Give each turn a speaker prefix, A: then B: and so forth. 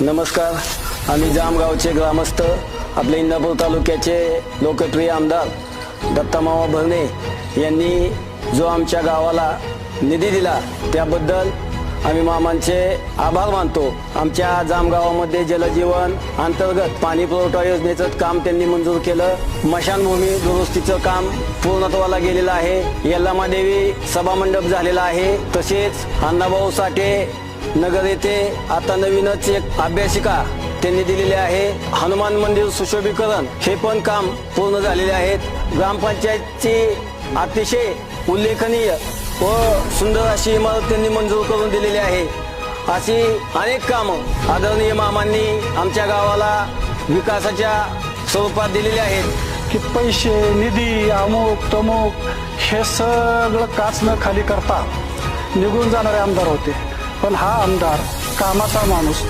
A: नमस्कार. आम्ही जामगावचे ग्रामस्थ आपले इंदापूर तालुक्याचे लोकप्रिय आमदार दत्तामावा भरणे यांनी जो आमच्या गावाला निधी दिला त्याबद्दल आम्ही मामांचे आभार मानतो. आमच्या जामगावामध्ये जलजीवन अंतर्गत पाणी पुरवठा योजनेचं काम त्यांनी मंजूर केलं. मशानभूमी दुरुस्तीचं काम पूर्णत्वाला गेलेलं आहे. यल्लामादेवी सभामंडप झालेला आहे. तसेच अण्णाभाऊ साठे नगर येथे आता नवीनच एक अभ्यासिका त्यांनी दिलेली आहे. हनुमान मंदिर सुशोभीकरण हे पण काम पूर्ण झालेले आहेत. ग्रामपंचायतची अतिशय उल्लेखनीय व सुंदर अशी इमारत त्यांनी मंजूर करून दिलेली आहे. अशी अनेक कामं आदरणीय मामांनी आमच्या गावाला विकासाच्या स्वरूपात दिलेली आहेत.
B: की पैसे निधी अमुक तमुक हे सगळं काच न खाली करता निघून जाणारे आमदार होते. पण हा आमदार कामाचा माणूस.